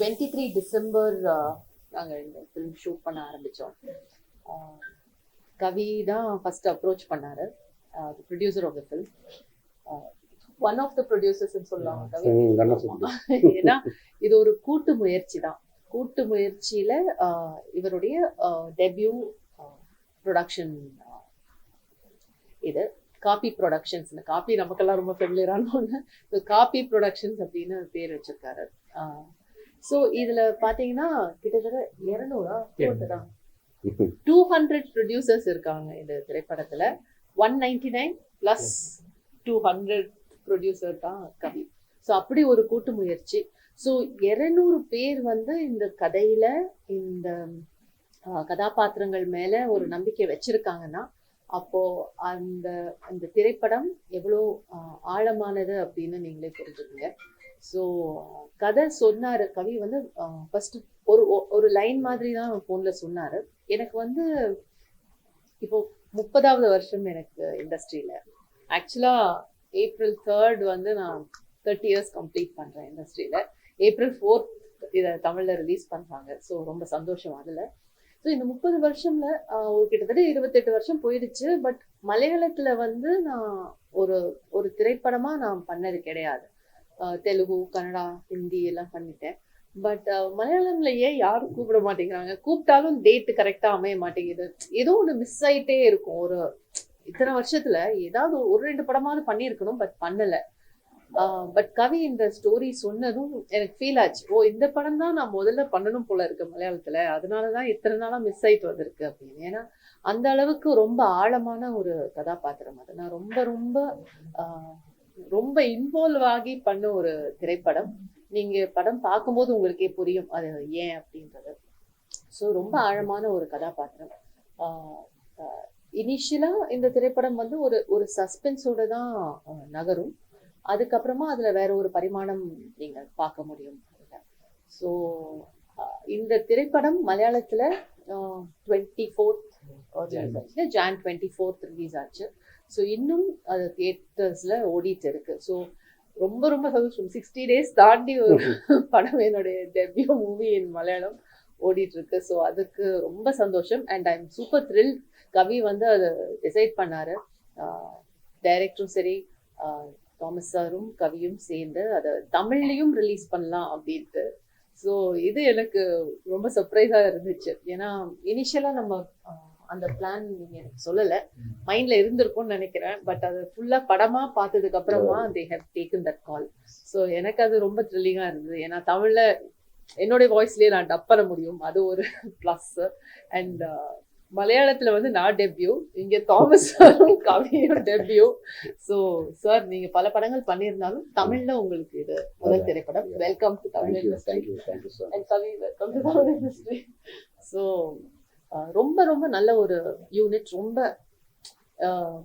Twenty three December நாங்கள் இந்த film shoot பண்ண ஆரம்பித்தோம் கவி தான் ஃபர்ஸ்ட் அப்ரோச் பண்ணாரு. Producer of the film one of the ப்ரொடியூசர்ஸ்ன்னு சொல்லலாம். கவி. ஏன்னா இது ஒரு கூட்டு முயற்சி தான். கூட்டு முயற்சியில இவருடைய டெபியூ ப்ரொடக்ஷன் இது காப்பி ப்ரொடக்ஷன்ஸ் இந்த காப்பி நமக்கெல்லாம் ரொம்ப ஃபெமிலியரான ஒன்று காப்பி ப்ரொடக்ஷன்ஸ் அப்படின்னு பேர் வச்சிருக்காரு. ஸோ இதுல பாத்தீங்கன்னா கிட்டத்தட்ட இரநூறா தான் டூ ஹண்ட்ரட் ப்ரொடியூசர்ஸ் இருக்காங்க இந்த திரைப்படத்துல. One ninety nine plus two hundred producer தான் கவி. ஸோ அப்படி ஒரு கூட்டு முயற்சி. ஸோ இருநூறு பேர் வந்து இந்த கதையில இந்த கதாபாத்திரங்கள் மேல ஒரு நம்பிக்கை வச்சிருக்காங்கன்னா அப்போ அந்த அந்த திரைப்படம் எவ்வளோ ஆழமானது அப்படின்னு நீங்களே புரிஞ்சுக்கங்க. ஸோ கதை சொன்னார். கவி வந்து ஃபஸ்ட்டு ஒரு ஒ- ஒரு லைன் மாதிரி தான் ஃபோனில் சொன்னார். எனக்கு வந்து இப்போ முப்பதாவது வருஷம் எனக்கு இண்டஸ்ட்ரியில் ஆக்சுவலாக ஏப்ரல் தேர்ட் வந்து நான் தேர்ட்டி இயர்ஸ் கம்ப்ளீட் பண்ணுறேன் இண்டஸ்ட்ரியில் ஏப்ரல் ஃபோர்த் இதை தமிழில் ரிலீஸ் பண்ணுறாங்க ஸோ ரொம்ப சந்தோஷம் அதில். ஸோ இந்த முப்பது வருஷம்ல ஒரு கிட்டத்தட்ட இருபத்தெட்டு வருஷம் போயிடுச்சு. பட் மலையாளத்தில் வந்து நான் ஒரு ஒரு திரைப்படமாக நான் பண்ணது கிடையாது. தெலுங்கு கன்னடா ஹிந்தி எல்லாம் பண்ணிட்டேன். பட் மலையாளம்ல ஏன் யாரும் கூப்பிட மாட்டேங்கிறாங்க? கூப்பிட்டாலும் டேட் கரெக்டாக அமைய மாட்டேங்குது. ஏதோ ஒன்று மிஸ் ஆயிட்டே இருக்கும். ஒரு இத்தனை வருஷத்துல ஏதாவது ஒரு ரெண்டு படமாவது பண்ணியிருக்கணும் பட் பண்ணலை. பட் கவி இந்த ஸ்டோரி சொன்னதும் எனக்கு ஃபீல் ஆச்சு. ஓ இந்த படம் தான் நான் முதல்ல பண்ணணும் போல இருக்கு மலையாளத்துல. அதனாலதான் இத்தனை நாளாக மிஸ் ஆயிட்டு வந்திருக்கு அப்படின்னு. ஏன்னா அந்த அளவுக்கு ரொம்ப ஆழமான ஒரு கதாபாத்திரம் அது. நான் ரொம்ப ரொம்ப ரொம்ப இன்வால்வ் ஆகி பண்ண ஒரு திரைப்படம். நீங்க படம் பார்க்கும்போது உங்களுக்கே புரியும் அது ஏன் அப்படின்றது. ஸோ ரொம்ப ஆழமான ஒரு கதாபாத்திரம். இனிஷியலா இந்த திரைப்படம் வந்து ஒரு ஒரு சஸ்பென்ஸோட தான் நகரும். அதுக்கப்புறமா அதுல வேற ஒரு பரிமாணம் நீங்க பார்க்க முடியும். ஸோ இந்த திரைப்படம் மலையாளத்துல twenty fourth Jan twenty fourth release ஆச்சு. ஸோ இன்னும் அது தியேட்டர்ஸ்ல ஓடிட்டு இருக்கு. ஸோ ரொம்ப ரொம்ப சந்தோஷம். சிக்ஸ்டி டேஸ் தாண்டி ஒரு படம் என்னுடைய டெபியூ மூவி இன் மலையாளம் ஓடிட்டு இருக்கு. ஸோ அதுக்கு ரொம்ப சந்தோஷம். And I am super thrill Kavi வந்து அதை டிசைட் பண்ணாரு. டைரக்டரும் சரி தாமஸ் சாரும் கவியும் சேர்ந்து அதை தமிழ்லையும் ரிலீஸ் பண்ணலாம் அப்படின்ட்டு. ஸோ இது எனக்கு ரொம்ப சர்ப்ரைஸாக இருந்துச்சு. ஏன்னா இனிஷியலாக நம்ம அந்த பிளான் நீங்க எனக்கு சொல்லலை. மைண்ட்ல இருந்திருக்கும்னு நினைக்கிறேன். பட் அது ஃபுல்லாக படமா பார்த்ததுக்கு அப்புறமா they have taken that call so எனக்கு அது ரொம்ப த்ரில்லிங்காக இருந்தது. ஏன்னா தமிழ்ல என்னுடைய வாய்ஸ்லயே நான் டப் பண்ண முடியும். அது ஒரு ப்ளஸ் அண்ட் மலையாளத்துல வந்து நான் டெபியூ இங்க தாமஸ் சாரும் கவியும் டெபியூ ஸோ சார் நீங்க பல படங்கள் பண்ணியிருந்தாலும் தமிழ்ல உங்களுக்கு இது முதல் திரைப்படம். Welcome to Tamil industry. And Kavi welcome to Tamil industry so ரொம்ப ரொம்ப நல்ல ஒரு யூனிட் ரொம்ப ஆஹ்,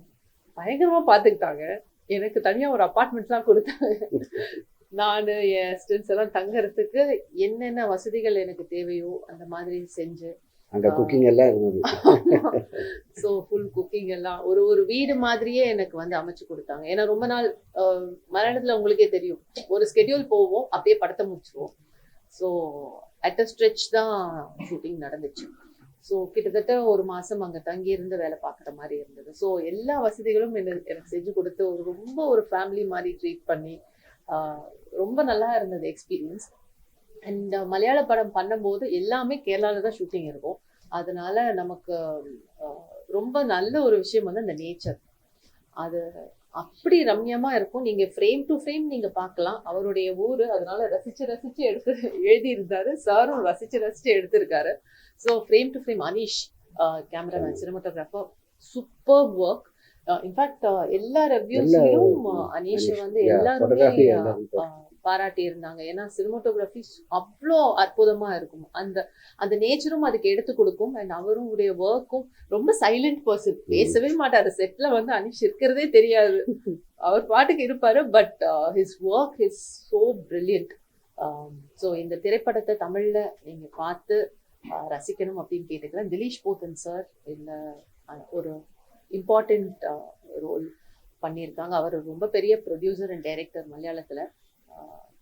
பயங்கரமா பார்த்துக்கிட்டாங்க எனக்கு தனியா ஒரு அப்பார்ட்மெண்ட்லாம் கொடுத்தாங்க. நான் என் ஸ்டூடெண்ட்ஸ் எல்லாம் தங்கறதுக்கு என்னென்ன வசதிகள் எனக்கு தேவையோ அந்த மாதிரி செஞ்சு. அங்க குக்கிங் எல்லாம் இருந்தது. ஸோ ஃபுல் குக்கிங் எல்லாம். ஒரு ஒரு வீடு மாதிரியே எனக்கு வந்து அமைச்சு கொடுத்தாங்க. ஏன்னா ரொம்ப நாள் மலையாளத்துல உங்களுக்கே தெரியும். ஒரு ஸ்கெடியூல் போவோம் அப்படியே படத்தை முடிச்சிருவோம். ஸோ அட் அ ஸ்ட்ரெச் தான் ஷூட்டிங் நடந்துச்சு. ஸோ கிட்டத்தட்ட ஒரு மாதம் அங்கே தங்கி இருந்து வேலை பார்க்குற மாதிரி இருந்தது. ஸோ எல்லா வசதிகளும் எனக்கு எனக்கு செஞ்சு கொடுத்து ஒரு ரொம்ப ஒரு ஃபேமிலி மாதிரி ட்ரீட் பண்ணி ரொம்ப நல்லா இருந்தது எக்ஸ்பீரியன்ஸ் அண்ட் மலையாள படம் பண்ணும்போது எல்லாமே கேரளாவில் தான் ஷூட்டிங் இருக்கும். அதனால நமக்கு ரொம்ப நல்ல ஒரு விஷயம் வந்து அந்த நேச்சர் அது அப்படி ரம்யமா இருக்கும். நீங்க ஃப்ரேம் டு ஃப்ரேம் நீங்க பார்க்கலாம். அவருடைய ஊரு அதனால ரசிச்சு ரசிச்சு எடுத்து எழுதி இருந்தாரு சாரும் ரசிச்சு ரசிச்சு எடுத்திருக்காரு. So frame to frame Aneesh cameraman cinematographer super work in fact எல்லா ரெவ்யூஸ்லயும் அனீஷ் வந்து Yeah, எல்லாருமே பாராட்டி இருந்தாங்க ஏன்னா சினிமாட்டோகிராஃபி அவ்வளோ அற்புதமா இருக்கும். அந்த அந்த நேச்சரும் அதுக்கு எடுத்து கொடுக்கும். அண்ட் அவரும் உடைய ஒர்க்கும் ரொம்ப சைலண்ட் பர்சன் பேசவே மாட்டாரு. செட்ல வந்து அனிஷ் இருக்கிறதே தெரியாது. அவர் பாட்டுக்கு இருப்பாரு. But his work is so brilliant so இந்த திரைப்படத்தை தமிழ்ல நீங்க பார்த்து ஆஹ், ரசிக்கணும் அப்படின்னு கேட்டுக்கிறேன். திலீஷ் போத்தன் சார் இந்த ஒரு இம்பார்ட்டண்ட் ரோல் பண்ணியிருக்காங்க. அவர் ரொம்ப பெரிய ப்ரொடியூசர் அண்ட் டைரக்டர் மலையாளத்துல.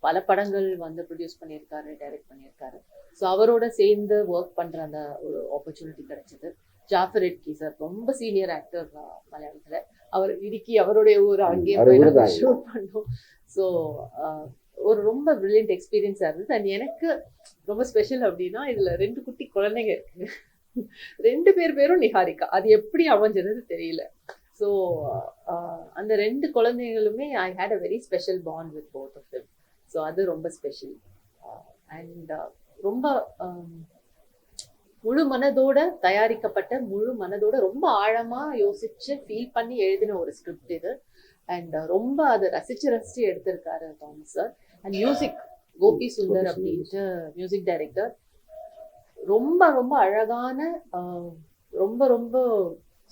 பல படங்கள் வந்து ப்ரொடியூஸ் பண்ணியிருக்காரு டைரக்ட் பண்ணியிருக்காரு. ஸோ அவரோட சேர்ந்து ஒர்க் பண்ற அந்த ஒரு ஆப்பர்ச்சுனிட்டி கிடைச்சது. ஜாஃபர் இட்கி சார் ரொம்ப சீனியர் ஆக்டர் மலையாளத்துல. அவர் இடுக்கி அவருடைய ஊர் அங்கேயே அவரு போய். ஷூட் பண்ணோம். ஸோ ஒரு ரொம்ப பிரில்லியன்ட் எக்ஸ்பீரியன்ஸாக இருந்தது. அண்ட் எனக்கு ரொம்ப ஸ்பெஷல் அப்படின்னா இதுல ரெண்டு குட்டி குழந்தைங்க இருக்கு. ரெண்டு பேர் பேரும் நிஹாரிகா. அது எப்படி அமைஞ்சதுன்னு தெரியல. ஸோ அந்த ரெண்டு குழந்தைங்களுமே I had a very special bond with both of them so அது ரொம்ப ஸ்பெஷல் அண்ட் ரொம்ப um, முழு மனதோட தயாரிக்கப்பட்ட முழு மனதோட ரொம்ப ஆழமா யோசிச்சு ஃபீல் பண்ணி எழுதின ஒரு ஸ்கிரிப்ட் இது. அண்ட் ரொம்ப அதை ரசிச்சு ரசிச்சு எடுத்திருக்காரு Thomas sir and music Gopi Sundar அப்படின்ட்டு மியூசிக் டைரக்டர் ரொம்ப ரொம்ப அழகான ரொம்ப ரொம்ப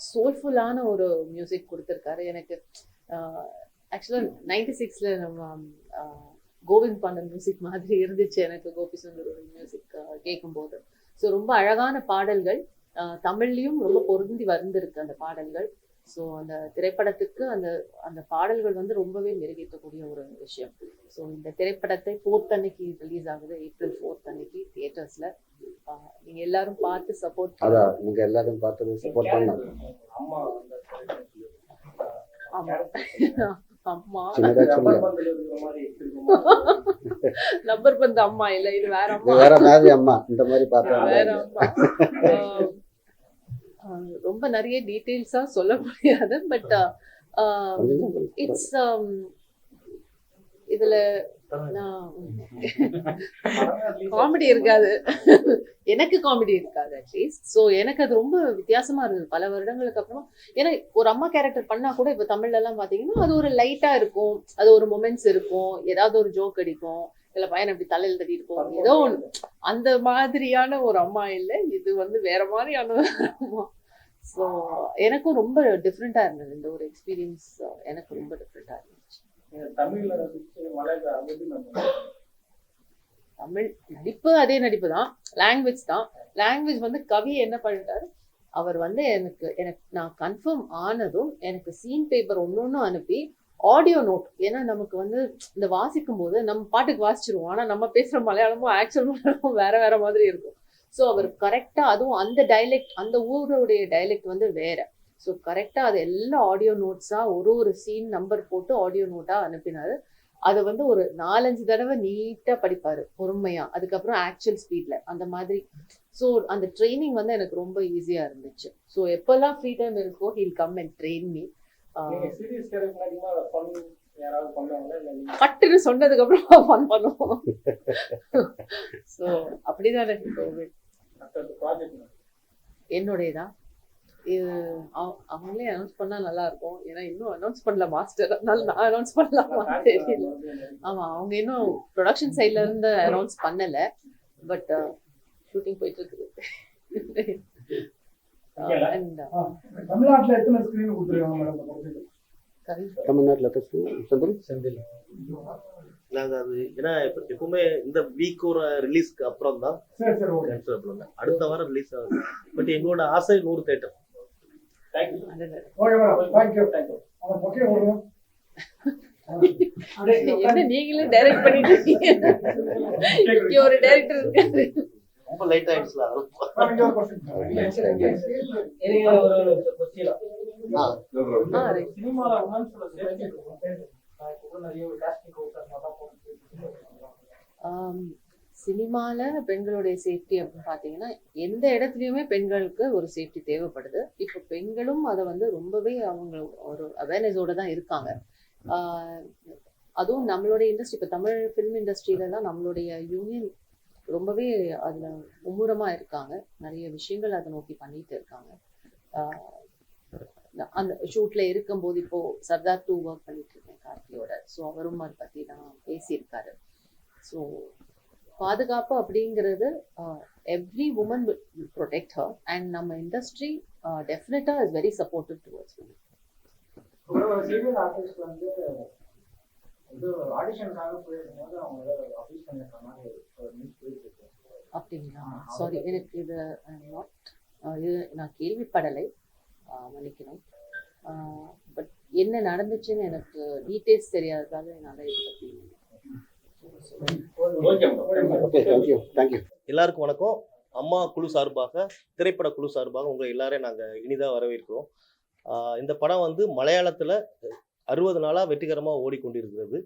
சோல்ஃபுல்லான ஒரு மியூசிக் கொடுத்துருக்காரு. எனக்கு ஆக்சுவலாக நைன்டி சிக்ஸில் நம்ம கோவிந்த் பாண்டன் மியூசிக் மாதிரி இருந்துச்சு எனக்கு கோபி சுந்தரோட மியூசிக் கேட்கும்போது ஸோ ரொம்ப அழகான பாடல்கள் ஆஹ், தமிழ்லயும் ரொம்ப பொருந்தி வந்திருக்கு அந்த பாடல்கள். ஸோ அந்த திரைப்படத்துக்கு அந்த அந்த பாடல்கள் வந்து ரொம்பவே மெருகேற்றக்கூடிய ஒரு விஷயம். ஸோ இந்த திரைப்படத்தை ஃபோர்த் அன்னைக்கு ரிலீஸ் ஆகுது ஏப்ரல் ஃபோர்த் அன்னைக்கு தியேட்டர்ஸ்ல நீங்க எல்லாரும் பார்த்து சப்போர்ட் அதான் நீங்க எல்லாரும் பார்த்து சப்போர்ட் பண்ணலாம் அம்மா அந்த ஆமா. அம்மா? லப்பர் பந்து அம்மா இல்ல இது வேற அம்மா. வேற மாதிரி அம்மா இந்த மாதிரி பார்த்தா வேற அம்மா. ரொம்ப நிறைய டீட்டெயில்ஸா சொல்ல முடியாது பட் இட்ஸ் இதுல காமெடி இருக்காது. எனக்கு காமெடி இருக்காது அட்லீஸ்ட் ஸோ எனக்கு அது ரொம்ப வித்தியாசமா இருந்தது. பல வருடங்களுக்கு அப்புறமா ஏன்னா ஒரு அம்மா கேரக்டர் பண்ணா கூட இப்போ தமிழ்ல எல்லாம் பாத்தீங்கன்னா அது ஒரு லைட்டா இருக்கும். அது ஒரு மொமெண்ட்ஸ் இருக்கும். ஏதாவது ஒரு ஜோக் அடிக்கும். இல்ல பையன் இப்படி தலையில தட்டிட்டு போகும் ஏதோ ஒன்று அந்த மாதிரியான ஒரு அம்மா இல்லை. இது வந்து வேற மாதிரியான ஒரு அம்மா. ஸோ எனக்கும் ரொம்ப டிஃப்ரெண்டா இருந்தது. இந்த ஒரு எக்ஸ்பீரியன்ஸ் எனக்கு ரொம்ப டிஃப்ரெண்டா இருந்துச்சு தமிழ் நடிப்பு அதே நடிப்பு தான். லாங்குவேஜ் தான். லாங்குவேஜ் வந்து கவி என்ன பண்ணிட்டாரு? அவர் வந்து எனக்கு எனக்கு நான் கன்ஃபார்ம் ஆனதும் எனக்கு சீன் பேப்பர் ஒன்று அனுப்பி ஆடியோ நோட் ஏன்னா நமக்கு வந்து இந்த வாசிக்கும் போது நம்ம பாட்டுக்கு வாசிச்சிருவோம். ஆனா நம்ம பேசுற மலையாளமும் ஆக்சுவல் மலையாளமும் வேற வேற மாதிரி இருக்கும். ஸோ அவர் கரெக்டா அதுவும் அந்த டைலெக்ட் அந்த ஊருடைய டைலெக்ட் வந்து வேற. ஸோ கரெக்டா அது எல்லா ஆடியோ நோட்ஸா ஒரு ஒரு சீன் நம்பர் போட்டு ஆடியோ நோட்டா அனுப்பினாரு. அதை வந்து ஒரு நாலஞ்சு தடவை நீட்டா படிப்பாரு பொறுமையா. அதுக்கப்புறம் ஆக்சுவல் ஸ்பீட்ல அந்த மாதிரி. ஸோ அந்த ட்ரைனிங் வந்து எனக்கு ரொம்ப ஈஸியா இருந்துச்சு. ஸோ எப்பெல்லாம் ஃப்ரீ டைம் இருக்கோ he'll come and train me பட்டுன்னு சொன்னதுக்கு அப்புறம் ஃபன் பண்ணுவோம். ஸோ அப்படிதானே கோவிட் அடுத்த அவங்களே அனௌன்ஸ் பண்ணா நல்லா இருக்கும் ஏன்னா இன்னும் அனௌன்ஸ் பண்ணல மாஸ்டர் அதனால நான் அனௌன்ஸ் பண்ணலாமா தெரியல. ஆமா அவங்க இன்னும் ப்ரொடக்ஷன் சைட்ல இருந்து அனௌன்ஸ் பண்ணல. பட் ஷூட்டிங் போயிட்டு இருக்குது தமிழ்நாட்டுல எத்தனை ஸ்கிரீன் கொடுத்துருக்காங்க மேடம் இந்த படத்துக்கு? கவி தமிழ்நாட்டுல பேசுங்க செந்தில்? செந்தில். நாங்க அது ஏன்னா இப்ப எப்பவுமே இந்த வீக் ஒரு ரிலீஸ்க்கு அப்புறம் தான் அடுத்த வாரம் ரிலீஸ் ஆகுது. பட் எங்களோட ஆசை நூறு தேட்டர் என்ன நீங்களே டைரக்ட் பண்ணிட்டு இருக்கீங்க? ஒரு டைரக்டர் இருக்காரு. ரொம்ப லைட் ஆயிடுச்சுல சேர்த்து நிறைய சினிமாவில் பெண்களுடைய சேஃப்டி அப்படின்னு பார்த்தீங்கன்னா எந்த இடத்துலையுமே பெண்களுக்கு ஒரு சேஃப்டி தேவைப்படுது. இப்போ பெண்களும் அதை வந்து ரொம்பவே அவங்க ஒரு அவேர்னஸோடு தான் இருக்காங்க. அதுவும் நம்மளுடைய இண்டஸ்ட்ரி இப்போ தமிழ் ஃபிலிம் இண்டஸ்ட்ரியிலலாம் நம்மளுடைய யூனியன் ரொம்பவே அதில் மும்முரமாக இருக்காங்க. நிறைய விஷயங்கள் அதை நோக்கி பண்ணிட்டு இருக்காங்க. அந்த ஷூட்டில் இருக்கும்போது இப்போது சர்தார் டூ ஒர்க் பண்ணிட்டு இருக்கேன் கார்த்தியோட. ஸோ அவரும் அதை பற்றி தான் பேசியிருக்காரு. ஸோ பாதுகாப்பு அப்படிங்கிறது every woman protect her and நம்ம இண்டஸ்ட்ரி டெஃபினட்டா இஸ் வெரி சப்போர்ட்டிவ் டுவர்ட்ஸ் இருக்கு அப்படிங்களா? சாரி எனக்கு இது நாட் இது நான் கேள்விப்படலை. மன்னிக்கணும் பட் என்ன நடந்துச்சுன்னு எனக்கு டீட்டெயில்ஸ் தெரியாததால என்னால் இதை பற்றி okay madam okay thank you thank you எல்லாருக்கும் வணக்கம். அம்மா குழு சார்பாக திரைப்பட குழு சார்பாக உங்க எல்லாரையும் நாங்க இனிதா வரவேற்கிறோம். ஆஹ் இந்த படம் வந்து மலையாளத்துல அறுபது நாளா வெற்றிகரமா ஓடிக்கொண்டிருக்கிறது.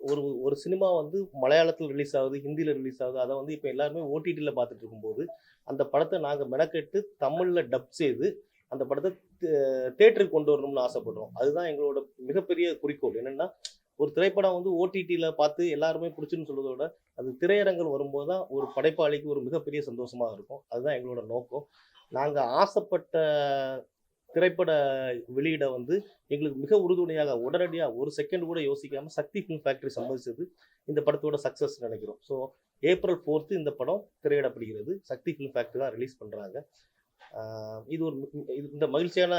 ஒரு ஒரு சினிமா வந்து மலையாளத்தில் ரிலீஸ் ஆகுது ஹிந்தியில் ரிலீஸ் ஆகுது. அதை வந்து இப்போ எல்லாருமே ஓடிடியில் பார்த்துட்டு இருக்கும்போது அந்த படத்தை நாங்கள் மெனக்கெட்டு தமிழில் டப் செய்து அந்த படத்தை தேட்டருக்கு கொண்டு வரணும்னு ஆசைப்படுறோம். அதுதான் எங்களோட மிகப்பெரிய குறிக்கோள். என்னென்னா ஒரு திரைப்படம் வந்து ஓடிடியில் பார்த்து எல்லாருமே பிடிச்சுன்னு சொல்றதை விட அது திரையரங்கில் வரும்போது தான் ஒரு படைப்பாளிக்கு ஒரு மிகப்பெரிய சந்தோஷமாக இருக்கும். அதுதான் எங்களோட நோக்கம். நாங்கள் ஆசைப்பட்ட திரைப்பட வெளியிட வந்து எங்களுக்கு மிக உறுதுணையாக உடனடியாக ஒரு செகண்ட் கூட யோசிக்காமல் சக்தி ஃபிலிம் ஃபேக்டரி சம்மதிச்சது இந்த படத்தோட சக்ஸஸ் நினைக்கிறோம். ஸோ ஏப்ரல் ஃபோர்த்து இந்த படம் திரையிடப்படுகிறது. சக்தி ஃபிலிம் ஃபேக்டரி தான் ரிலீஸ் பண்ணுறாங்க இது ஒரு இது- இந்த மகிழ்ச்சியான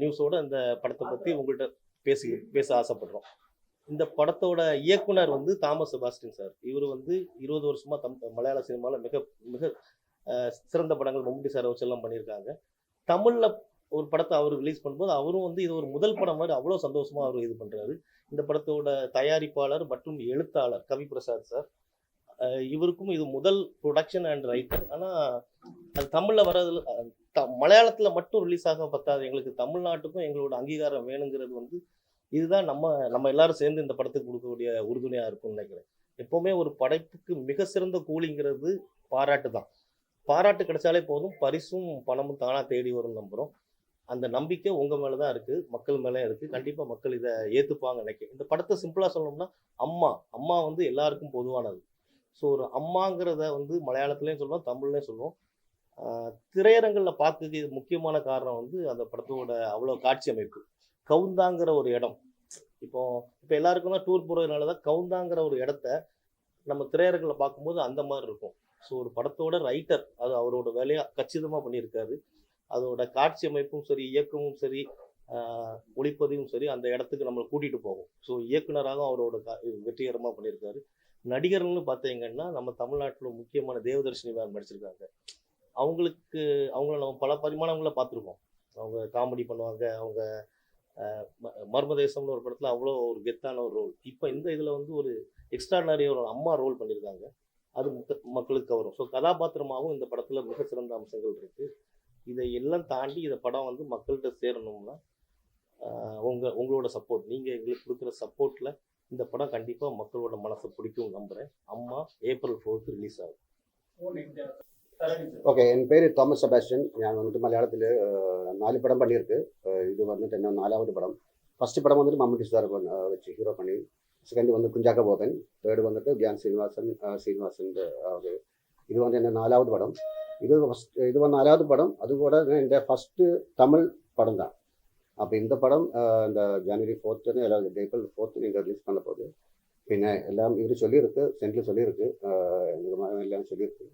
நியூஸோட இந்த படத்தை பற்றி உங்கள்கிட்ட பேசி பேச ஆசைப்படுறோம். இந்த படத்தோட இயக்குனர் வந்து தாமஸ் செபாஸ்டின் சார். இவர் வந்து இருபது வருஷமா தம் மலையாள சினிமாவில் மிக மிக சிறந்த படங்கள் மம்முட்டி சார் வச்சு எல்லாம் பண்ணியிருக்காங்க. தமிழில் ஒரு படத்தை அவர் ரிலீஸ் பண்ணும்போது அவரும் வந்து இது ஒரு முதல் படம் மாதிரி அவ்வளோ சந்தோஷமா அவர் இது பண்றாரு. இந்த படத்தோட தயாரிப்பாளர் மற்றும் எழுத்தாளர் கவி பிரசாத் சார். இவருக்கும் இது முதல் ப்ரொடக்ஷன் அண்ட் ரைட்டர் ஆனால் அது தமிழில் வர்றதுல த- மலையாளத்தில் மட்டும் ரிலீஸ் ஆக பத்தாது. எங்களுக்கு தமிழ்நாட்டுக்கும் எங்களோட அங்கீகாரம் வேணுங்கிறது வந்து இதுதான் நம்ம நம்ம எல்லாரும் சேர்ந்து இந்த படத்துக்கு கொடுக்கக்கூடிய உறுதுணையாக இருக்கும்னு நினைக்கிறேன். எப்போவுமே ஒரு படைப்புக்கு மிக சிறந்த கூலிங்கிறது பாராட்டு தான் பாராட்டு கிடைச்சாலே போதும் பரிசும் பணமும் தானாக தேடி வரும் நம்புகிறோம் அந்த நம்பிக்கை உங்கள் மேலே தான் இருக்குது மக்கள் மேலே இருக்குது கண்டிப்பாக மக்கள் இதை ஏற்றுப்பாங்க நினைக்கிறேன். இந்த படத்தை சிம்பிளாக சொல்லணும்னா அம்மா அம்மா வந்து எல்லாருக்கும் பொதுவானது. ஸோ ஒரு அம்மாங்கிறத வந்து மலையாளத்துலேயும் சொல்லுவோம் தமிழ்லையும் சொல்லுவோம் திரையரங்களில் திரையரங்குல பார்க்கறதுக்கு முக்கியமான காரணம் வந்து அந்த படத்தோட அவ்வளோ காட்சி அமைப்பு. கவுந்தாங்கிற ஒரு இடம். இப்போ இப்போ எல்லாருக்கும் தான் டூர் போகிறதுனால தான் கவுந்தாங்கிற ஒரு இடத்த நம்ம திரையரங்கில் பார்க்கும்போது அந்த மாதிரி இருக்கும். ஸோ ஒரு படத்தோட ரைட்டர் அது அவரோட வேலையை கச்சிதமாக பண்ணியிருக்காரு. அதோட காட்சி அமைப்பும் சரி இயக்கமும் சரி ஒளிப்பதிவும் சரி அந்த இடத்துக்கு நம்மளை கூட்டிகிட்டு போகும். ஸோ இயக்குனராகவும் அவரோட வெற்றிகரமாக பண்ணியிருக்காரு. நடிகர்கள்னு பார்த்தீங்கன்னா நம்ம தமிழ்நாட்டில் முக்கியமான தேவதர்ஷினி மேம் நடிச்சிருக்காங்க. அவங்களுக்கு அவங்கள நம்ம பல பரிமாணங்களை பார்த்துருக்கோம். அவங்க காமெடி பண்ணுவாங்க அவங்க மர்ம தேசம்னு ஒரு படத்தில் அவ்வளோ ஒரு கெத்தான ஒரு ரோல் இப்போ இந்த இதில் வந்து ஒரு எக்ஸ்ட்ரானரி ஒரு அம்மா ரோல் பண்ணியிருக்காங்க. அது முக்க- மக்களுக்கு வரும் ஸோ கதாபாத்திரமாகவும் இந்த படத்தில் மிக சிறந்த அம்சங்கள் இருக்குது இதை எல்லாம் தாண்டி இந்த படம் வந்து மக்கள்கிட்ட சேரணும்னா உங்கள் உங்களோட சப்போர்ட் நீங்கள் எங்களுக்கு கொடுக்குற சப்போர்ட்டில் இந்த படம் கண்டிப்பாக மக்களோட மனசை பிடிக்கும் நம்புகிறேன் அம்மா ஏப்ரல் ஃபோர்த்து ரிலீஸ் ஆகும். ഓക്കെ എൻ്റെ പേര് തോമസ് സെബാസ്റ്റ്യൻ ഞാൻ വന്നിട്ട് മലയാളത്തിൽ നാല് പടം പണിയിருக்கு இது வந்துட்டு என்ன நாலாவது படம். ஃபஸ்ட்டு படம் வந்துட்டு மம்முட்டி சார் வச்சு ஹீரோ பண்ணி செகண்ட் வந்து குஞ்சாக்க போகன் தேர்டு வந்துட்டு கியான் சீனிவாசன் சீனிவாசன் அவர் இது வந்து என்ன நாலாவது படம். இது ஃபஸ்ட் இது வந்து நாலாவது படம். அதுகூட എൻ്റെ ഫസ്റ്റ് തമിഴ് പടം தான். അപ്പോൾ இந்த പടം இந்த ജാനുവരി ഫോർത്തിന് അല്ലെങ്കിൽ ഏപ്രിൽ ഫോർത്തിന് நீங்கள் ரிலீஸ் பண்ண போகுது. പിന്നെ എല്ലാം ഇവർ ചൊല്ലിയിருக்கு സെൻറ്റിൽ ചൊല്ലിയിருக்கு എല്ലാം ചൊല്ലിയിருக்கு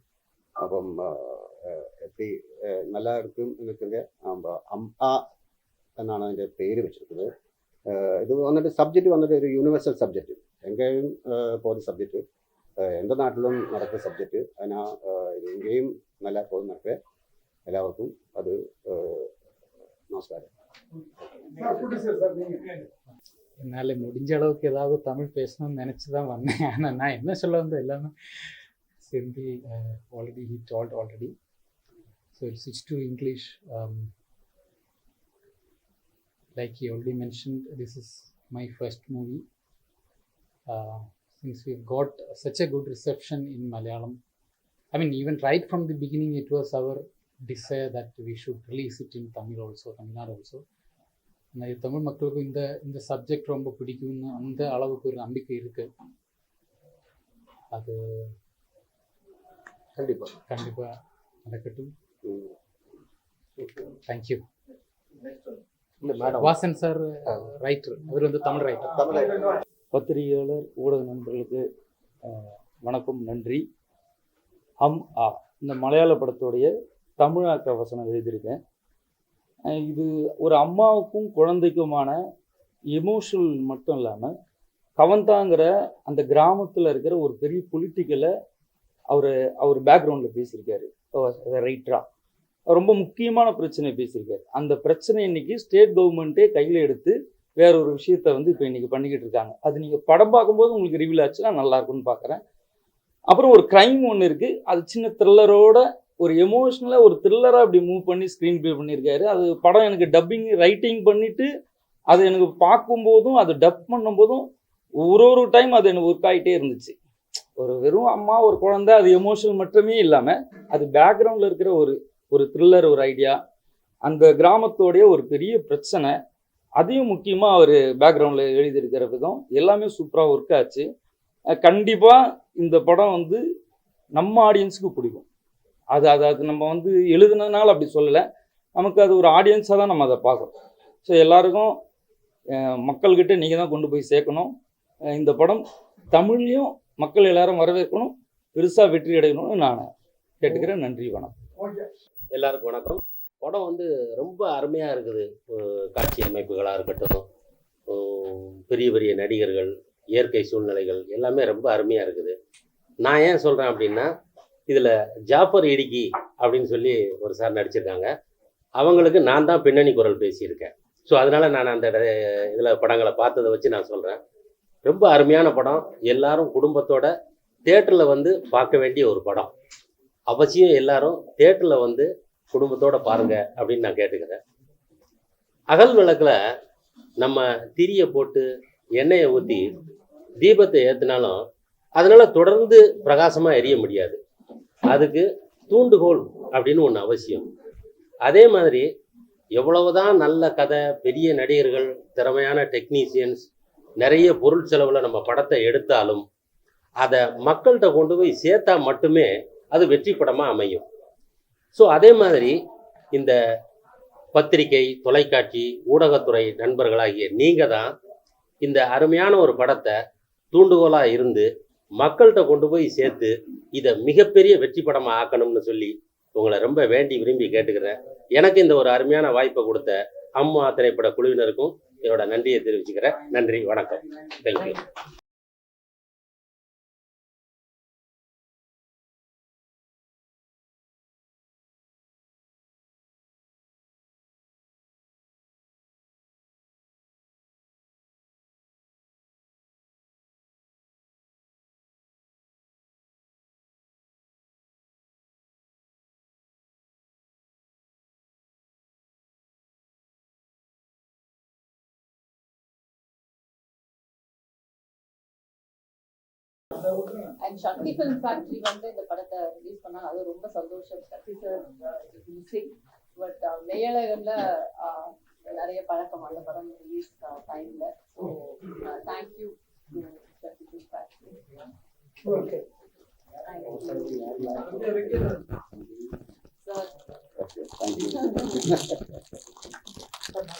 അപ്പം எப்படி அஹ், நல்லா இருக்குன்னு இருக்குங்க ஆமாம் அம்மா എന്നാണ് അതിൻ്റെ പേര് വെച്ചിരിക്കുന്നത് அஹ், ഇത് വന്നിട്ട് സബ്ജക്റ്റ് വന്നിട്ട് ഒരു യൂണിവേഴ്സൽ സബ്ജക്റ്റ് എങ്കേയും പോകുന്ന സബ്ജക്റ്റ് എൻ്റെ നാട്ടിലും നടക്കുന്ന സബ്ജക്റ്റ് അതിനാ அஹ், ഇത് എങ്കേയും നല്ല പോകുന്നൊക്കെ എല്ലാവർക്കും അത് அஹ், നമസ്കാരം என்னால் முடிஞ்ச அளவுக்கு ஏதாவது தமிழ் பேசணும்னு நினச்சி தான் வந்தேன் ஆனால் நான் என்ன சொல்ல வந்தேன் எல்லாமே சிந்தி already he told already so it ஸ்விட்ச் to English like he already mentioned this is my first movie uh, since we've got such a good reception in malayalam i mean even right from the beginning it was our desire that we should release it in tamil also tamil nadu also நிறைய தமிழ் மக்களுக்கும் இந்த இந்த subject ரொம்ப பிடிக்கும்னு அந்த அளவுக்கு ஒரு நம்பிக்கை இருக்கு அது கண்டிப்பாக கண்டிப்பா நடக்கட்டும். Thank you Vasan sir writer அவர் வந்து தமிழ் ரைட்டர் தமிழ் பத்திரிகையாளர் ஊடக நண்பர்களுக்கு வணக்கம் நன்றி. அம் ஆ. இந்த மலையாள படத்துடைய தமிழாக்க வசனம் எழுதியிருக்கேன். இது ஒரு அம்மாவுக்கும் குழந்தைக்குமான எமோஷனல் மட்டும் இல்லாமல் கவந்தாங்கிற அந்த கிராமத்தில் இருக்கிற ஒரு பெரிய பொலிட்டிக்கலை அவர் அவர் பேக்ரவுண்டில் பேசியிருக்காரு. ரைட்டராக ரொம்ப முக்கியமான பிரச்சனை பேசியிருக்காரு. அந்த பிரச்சனை இன்னைக்கு ஸ்டேட் கவர்மெண்ட்டே கையில் எடுத்து வேற ஒரு விஷயத்த வந்து இப்போ இன்னைக்கு பண்ணிக்கிட்டு இருக்காங்க. அது நீங்கள் படம் பார்க்கும்போது உங்களுக்கு ரிவீல் ஆச்சுன்னா நல்லா இருக்கும்னு பார்க்குறேன் அப்புறம் ஒரு க்ரைம் ஒன்று இருக்குது அது சின்ன த்ரில்லரோட ஒரு எமோஷ்னலாக ஒரு த்ரில்லராக அப்படி மூவ் பண்ணி ஸ்க்ரீன் ப்ளே பண்ணியிருக்காரு. அது படம் எனக்கு டப்பிங் ரைட்டிங் பண்ணிவிட்டு அது எனக்கு பார்க்கும்போதும் அது டப் பண்ணும்போதும் ஒரு ஒரு டைம் அது எனக்கு ஒர்க் ஆகிட்டே இருந்துச்சு. ஒரு வெறும் அம்மா ஒரு குழந்தை அது எமோஷனல் மட்டுமே இல்லாமல் அது பேக்ரவுண்டில் இருக்கிற ஒரு ஒரு த்ரில்லர் ஒரு ஐடியா அந்த கிராமத்தோடைய ஒரு பெரிய பிரச்சனை அதையும் முக்கியமாக அவர் பேக்ரவுண்டில் எழுதியிருக்கிற விதம் எல்லாமே சூப்பராக ஒர்க் ஆச்சு. கண்டிப்பாக இந்த படம் வந்து நம்ம ஆடியன்ஸுக்கு பிடிக்கும். அது அது அது நம்ம வந்து எழுதுனதுனால அப்படி சொல்லலை. நமக்கு அது ஒரு ஆடியன்ஸாக தான் நம்ம அதை பார்க்குறோம். ஸோ எல்லாருக்கும் மக்கள்கிட்ட நீங்கள் தான் கொண்டு போய் சேர்க்கணும். இந்த படம் தமிழ்லையும் மக்கள் எல்லாரும் வரவேற்கணும். பெருசாக வெற்றி அடையணும்னு நான் கேட்டுக்கிறேன். நன்றி வணக்கம். எல்லாருக்கும் வணக்கம். படம் வந்து ரொம்ப அருமையாக இருக்குது. காட்சி அமைப்புகளாக இருக்கட்டும் பெரிய பெரிய நடிகர்கள் இயற்கை சூழ்நிலைகள் எல்லாமே ரொம்ப அருமையாக இருக்குது. நான் ஏன் சொல்கிறேன் அப்படின்னா இதில் ஜாஃபர் இடுக்கி அப்படின்னு சொல்லி ஒரு சார் நடிச்சிருக்காங்க. அவங்களுக்கு நான் தான் பின்னணி குரல் பேசியிருக்கேன். ஸோ அதனால் நான் அந்த இதில் படங்களை பார்த்ததை வச்சு நான் சொல்கிறேன் ரொம்ப அருமையான படம். எல்லாரும் குடும்பத்தோட தேட்டரில் வந்து பார்க்க வேண்டிய ஒரு படம். அவசியம் எல்லாரும் தேட்டரில் வந்து குடும்பத்தோட பாருங்க அப்படின்னு நான் கேட்டுக்கிறேன். அகல் விளக்கில் நம்ம திரியை போட்டு எண்ணெயை ஊற்றி தீபத்தை ஏற்றினாலும் அதனால் தொடர்ந்து பிரகாசமாக எரிய முடியாது. அதுக்கு தூண்டுகோல் அப்படின்னு ஒன்று அவசியம். அதே மாதிரி எவ்வளவுதான் நல்ல கதை பெரிய நடிகர்கள் திறமையான டெக்னீசியன்ஸ் நிறைய பொருள் செலவில் நம்ம படத்தை எடுத்தாலும் அதை மக்கள்கிட்ட கொண்டு போய் சேர்த்தா மட்டுமே அது வெற்றி படமாக அமையும். ஸோ அதே மாதிரி இந்த பத்திரிகை தொலைக்காட்சி ஊடகத்துறை நண்பர்களாகிய நீங்கள் தான் இந்த அருமையான ஒரு படத்தை தூண்டுகோலாக இருந்து மக்கள்கிட்ட கொண்டு போய் சேர்த்து இதை மிகப்பெரிய வெற்றி படமாக ஆக்கணும்னு சொல்லி உங்களை ரொம்ப வேண்டி விரும்பி கேட்டுக்கிறேன். எனக்கு இந்த ஒரு அருமையான வாய்ப்பை கொடுத்த அம்மா திரைப்பட குழுவினருக்கும் என்னோட நன்றியை தெரிவிச்சுக்கிறேன். நன்றி வணக்கம். Thank you and Sakthi film factory வந்து இந்த படத்தை ரிலீஸ் பண்ணாங்க. அது ரொம்ப சந்தோஷம். சக்தி சார் மியூசிக் பட் மேயழகன்ல uh, நிறைய பழக்கம். அந்த படம் ரிலீஸ் டைம்ல so thank you Sakthi film factory okay sir Okay, thank you.